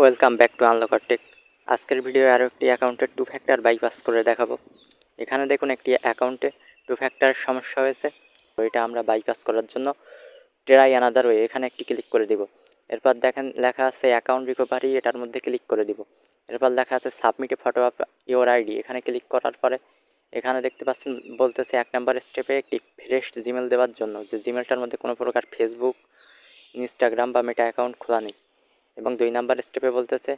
Welcome back to Unlocker tech আজকের video আরও একটি অ্যাকাউন্টের টু ফ্যাক্টর বাইপাস করে দেখাবো। এখানে দেখুন একটি অ্যাকাউন্টে টু ফ্যাক্টর সমস্যা হয়েছে। তো এটা আমরা বাইপাস করার জন্য ট্রাই আনাদার ওয়ে এখানে একটি ক্লিক করে দিব। এরপর দেখেন, লেখা আছে অ্যাকাউন্ট রিকভারি এটার মধ্যে ক্লিক করে দিব। এরপর লেখা আছে submit a photo of your ID এখানে ক্লিক করার পরে এখানে দেখতে পাচ্ছেন, বলতেছে এক নাম্বার স্টেপে একটি ফ্রেশ জিমেল দেওয়ার জন্য। যে জিমেলটার মধ্যে কোনো প্রকার ফেসবুক ইনস্টাগ্রাম বা মেটা অ্যাকাউন্ট খোলা নেই। এবং দুই নাম্বার স্টেপে বলতেছে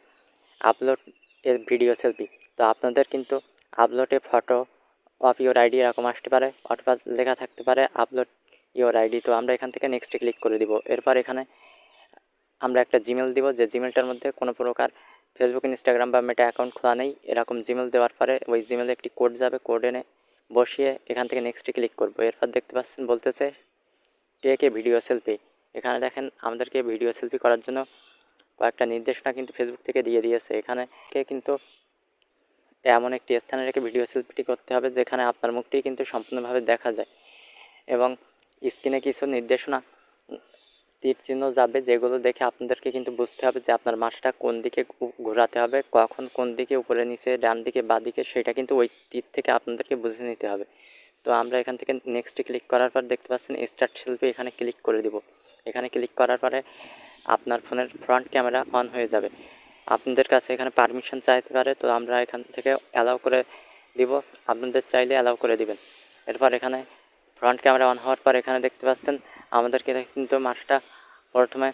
আপলোড এর ভিডিও সেলফি তো আপনাদের কিন্তু আপলোডে ফটো অফ ইওর আইডি এরকম আসতে পারে, অথবা লেখা থাকতে পারে আপলোড ইওর আইডি তো আমরা এখান থেকে নেক্সটে ক্লিক করে দিব। এরপর এখানে আমরা একটা জিমেল দিব, যে জিমেলটার মধ্যে কোনো প্রকার ফেসবুক ইনস্টাগ্রাম বা মেটা অ্যাকাউন্ট খোলা নেই। এরকম জিমেল দেওয়ার পরে ওই জিমেলে একটি কোড যাবে কোড এনে বসিয়ে এখান থেকে নেক্সটে ক্লিক করব। এরপর দেখতে পাচ্ছেন বলতেছে টেক ভিডিও সেলফি এখানে দেখেন, আমাদেরকে ভিডিও সেলফি করার জন্য কয়েকটা নির্দেশনা কিন্তু ফেসবুক থেকে দিয়ে দিয়েছে। এখানে কিন্তু এমন একটি স্থানে রেখে ভিডিও সেলফিটি করতে হবে, যেখানে আপনার মুখটি কিন্তু সম্পূর্ণভাবে দেখা যায় এবং স্ক্রিনে কিছু নির্দেশনা তীর চিহ্ন যাবে, যেগুলো দেখে আপনাদেরকে কিন্তু বুঝতে হবে যে আপনার মাছটা কোন দিকে ঘোরাতে হবে, কখন কোন দিকে উপরে নিচে ডান দিকে বা দিকে, সেটা কিন্তু ওই তীর থেকে আপনাদেরকে বুঝে নিতে হবে। তো আমরা এখান থেকে নেক্সটে ক্লিক করার পর দেখতে পাচ্ছেন স্টার্ট সেলফি এখানে ক্লিক করে দিব। এখানে ক্লিক করার পরে আপনার ফোনের ফ্রন্ট ক্যামেরা অন হয়ে যাবে। আপনাদের কাছে এখানে পারমিশন চাইতে পারে, তো আমরা এখান থেকে অ্যালাউ করে দিব। আপনাদের চাইলে অ্যালাউ করে দিবেন। এরপর এখানে ফ্রন্ট ক্যামেরা অন হওয়ার পর এখানে দেখতে পাচ্ছেন, আমাদেরকে কিন্তু মাছটা প্রথমে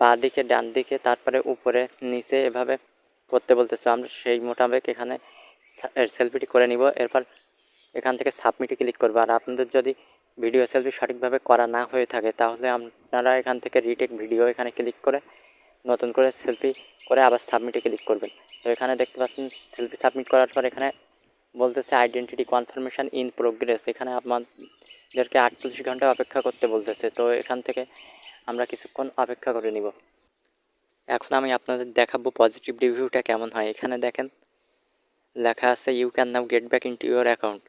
বাঁ দিকে ডান দিকে তারপরে উপরে, নিচে এভাবে করতে বলতেছে। আমরা সেই মোতাবেক এখানে সেলফিটি করে নিব। এরপর এখান থেকে সাবমিটে ক্লিক করব। আর আপনাদের যদি ভিডিও সেলফি সঠিকভাবে করা না হয়ে থাকে, তাহলে আপনারা এখান থেকে রিটেক ভিডিও এখানে ক্লিক করে, নতুন করে সেলফি করে আবার সাবমিটে ক্লিক করবেন। তো এখানে দেখতে পাচ্ছেন সেলফি সাবমিট করার পর এখানে বলতেছে আইডেন্টিটি কনফার্মেশন ইন প্রোগ্রেস এখানে আমাদেরকে আটচল্লিশ ঘণ্টা অপেক্ষা করতে বলতেছে। তো এখান থেকে আমরা কিছুক্ষণ অপেক্ষা করে নিব। এখন আমি আপনাদের দেখাবো পজিটিভ রিভিউটা কেমন হয়। এখানে দেখেন, লেখা আছে you can now get back into your account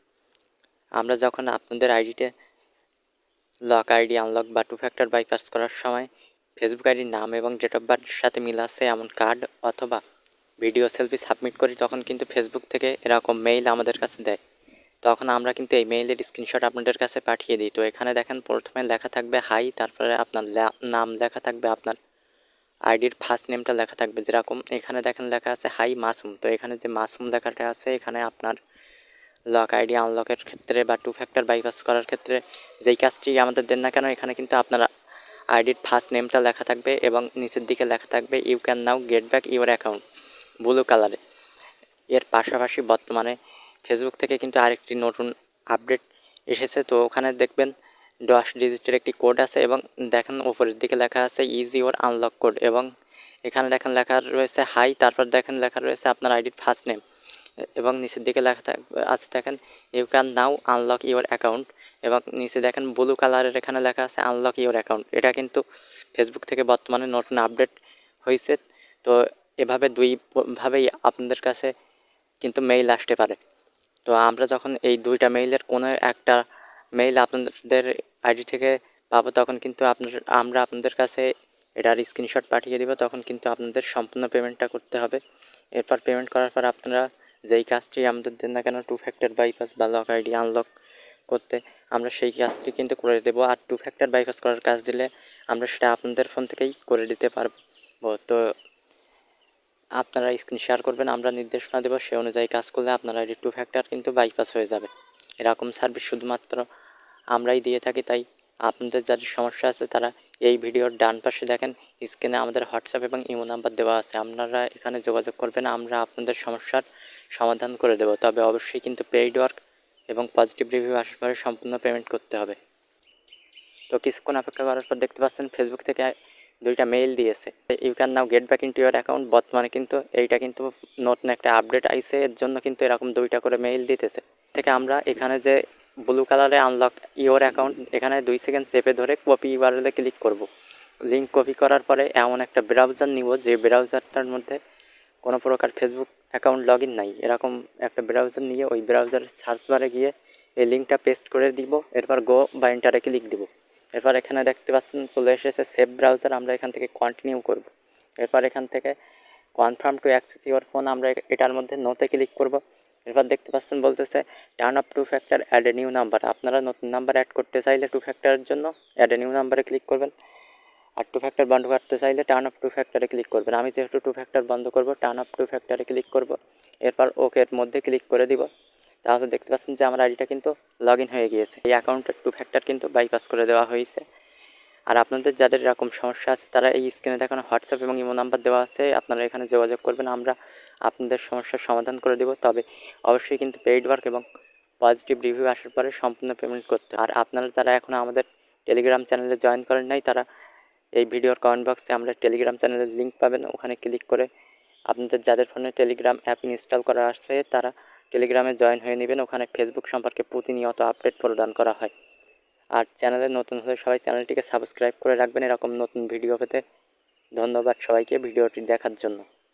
আমরা যখন আপনাদের আইডিতে লক আইডি আনলক বা টু ফ্যাক্টর বাইপাস করার সময় ফেসবুক আইডির নাম এবং ডেট অফ বার্থের সাথে মিল আছে এমন কার্ড অথবা ভিডিও সেলফি সাবমিট করি, তখন কিন্তু ফেসবুক থেকে এরকম মেইল আমাদের কাছে দেয়। তখন আমরা কিন্তু এই মেইলের স্ক্রিনশট আপনাদের কাছে পাঠিয়ে দিই। তো এখানে দেখেন প্রথমে লেখা থাকবে হাই তারপরে আপনার নাম লেখা থাকবে, আপনার আইডির ফার্স্ট নেমটা লেখা থাকবে যেরকম। এখানে দেখেন লেখা আছে হাই মাসুম। তো এখানে যে মাসুম লেখাটা আছে, এখানে আপনার লক আইডি আনলকের ক্ষেত্রে বা টু ফ্যাক্টর বাইপাস করার ক্ষেত্রে যেই কাজটি আমাদের দেন না কেন, এখানে কিন্তু আপনার আইডির ফার্স্ট নেমটা লেখা থাকবে এবং নিচের দিকে লেখা থাকবে you can now get back your account blue কালারে এর পাশাপাশি বর্তমানে ফেসবুক থেকে কিন্তু আরেকটি নতুন আপডেট এসেছে। তো ওখানে দেখবেন দশ ডিজিটের একটি কোড আছে এবং দেখেন উপরের দিকে লেখা আছে ইজি ওর আনলক কোড এবং এখানে দেখেন লেখা রয়েছে হাই তারপর দেখেন লেখা রয়েছে আপনার আইডির ফার্স্ট নেম এবং নিচের দিকে লেখা আছে দেখেন you can now unlock your account এবং নিচে দেখেন ব্লু কালারের এখানে লেখা আছে আনলক ইউর অ্যাকাউন্ট এটা কিন্তু ফেসবুক থেকে বর্তমানে নতুন আপডেট হয়েছে তো এভাবে দুই প- ভাবেই আপনাদের কাছে কিন্তু মেইল আসতে পারে। তো আমরা যখন এই দুইটা মেইলের কোনো একটা মেইল আপনাদের আইডি থেকে পাবো, তখন কিন্তু আপনার, আমরা আপনাদের কাছে এটার স্ক্রিনশট পাঠিয়ে দিব, তখন কিন্তু আপনাদের সম্পূর্ণ পেমেন্টটা করতে হবে। এরপর পেমেন্ট করার পর আপনারা যেই কাজটি আমাদের দেন না কেন টু ফ্যাক্টর বাইপাস বা লক আইডি আনলক করতে, আমরা সেই কাজটি কিন্তু করে দেবো। আর টু ফ্যাক্টর বাইপাস করার কাজ দিলে আমরা সেটা আপনাদের ফোন থেকেই করে দিতে পারব। তো আপনারা স্ক্রিন শেয়ার করবেন, আমরা নির্দেশনা দেবো সে অনুযায়ী কাজ করলে আপনার আইডি টু ফ্যাক্টর কিন্তু বাইপাস হয়ে যাবে। এরকম সার্ভিস শুধুমাত্র আমরাই দিয়ে থাকি, তাই আপনাদের যাদের সমস্যা আছে, তারা এই ভিডিওর ডান পাশে দেখেন, স্ক্রিনে আমাদের হোয়াটসঅ্যাপ এবং ইমো নাম্বার দেওয়া আছে। আপনারা এখানে যোগাযোগ করবেন, আমরা আপনাদের সমস্যার সমাধান করে দেবো। তবে অবশ্যই কিন্তু পেইড ওয়ার্ক এবং পজিটিভ রিভিউ আসার পরে সম্পূর্ণ পেমেন্ট করতে হবে। তো কিছুক্ষণ অপেক্ষা করার পর দেখতে পাচ্ছেন ফেসবুক থেকে দুইটা মেইল দিয়েছে। You can now get back into your account বর্তমানে কিন্তু এইটা কিন্তু নতুন একটা আপডেট আইসে এর জন্য কিন্তু এরকম দুইটা করে মেইল দিতেছে। থেকে আমরা এখানে যে ব্লু কালারে আনলক ইওর অ্যাকাউন্ট এখানে দুই সেকেন্ড চেপে ধরে কপি ইউআরএলে ক্লিক করব। লিঙ্ক কপি করার পরে এমন একটা ব্রাউজার নিব, যে ব্রাউজারটার মধ্যে কোনো প্রকার ফেসবুক অ্যাকাউন্ট লগ নাই। এরকম একটা ব্রাউজার নিয়ে ওই ব্রাউজারের সার্চ বারে গিয়ে এই লিঙ্কটা পেস্ট করে দিব, এরপর গো বা এন্টারে ক্লিক দিব। এরপর এখানে দেখতে পাচ্ছেন চলে এসেছে সেভ ব্রাউজার আমরা এখান থেকে কন্টিনিউ করব। এরপর এখান থেকে confirm to access your phone আমরা এটার মধ্যে নোতে ক্লিক করব। এরপর দেখতে পাচ্ছেন বলতেছে turn off two factor add a new number আপনারা নতুন নাম্বার অ্যাড করতে চাইলে টু ফ্যাক্টরের জন্য অ্যাড এ নিউ নাম্বারে ক্লিক করবেন। আর টু ফ্যাক্টর বন্ধ করতে চাইলে টার্ন আপ টু ফ্যাক্টরে ক্লিক করবেন। আমি যেহেতু টু ফ্যাক্টর বন্ধ করব টার্ন আপ টু ফ্যাক্টরে ক্লিক করব। এরপর ওকে এর মধ্যে ক্লিক করে দিব। তাহলে দেখতে পাচ্ছেন যে আমার আইডিটা কিন্তু লগ হয়ে গিয়েছে। এই অ্যাকাউন্টের টু ফ্যাক্টর কিন্তু বাইপাস করে দেওয়া হয়েছে। আর আপনাদের যাদের এরকম সমস্যা আছে, তারা এই স্ক্রিনে দেখানো হোয়াটসঅ্যাপ এবং ইমো নাম্বার দেওয়া আছে, আপনারা এখানে যোগাযোগ করবেন, আমরা আপনাদের সমস্যার সমাধান করে দেব। তবে অবশ্যই কিন্তু পেইড ওয়ার্ক এবং পজিটিভ রিভিউ আসার পরে সম্পূর্ণ পেমেন্ট করতে আর আপনারা যারা এখনও আমাদের টেলিগ্রাম চ্যানেলে জয়েন করেন নাই, তারা এই ভিডিওর কমেন্ট বক্সে আমরা টেলিগ্রাম চ্যানেলের লিঙ্ক পাবেন। ওখানে ক্লিক করে আপনাদের যাদের ফোনে টেলিগ্রাম অ্যাপ ইনস্টল করা আছে, তারা টেলিগ্রামে জয়েন হয়ে নেবেন। ওখানে ফেসবুক সম্পর্কে প্রতিনিয়ত আপডেট প্রদান করা হয়। আর চ্যানেলে নতুন হলে সবাই চ্যানেলটিকে সাবস্ক্রাইব করে রাখবেন এরকম নতুন ভিডিও পেতে। ধন্যবাদ সবাইকে ভিডিওটি দেখার জন্য।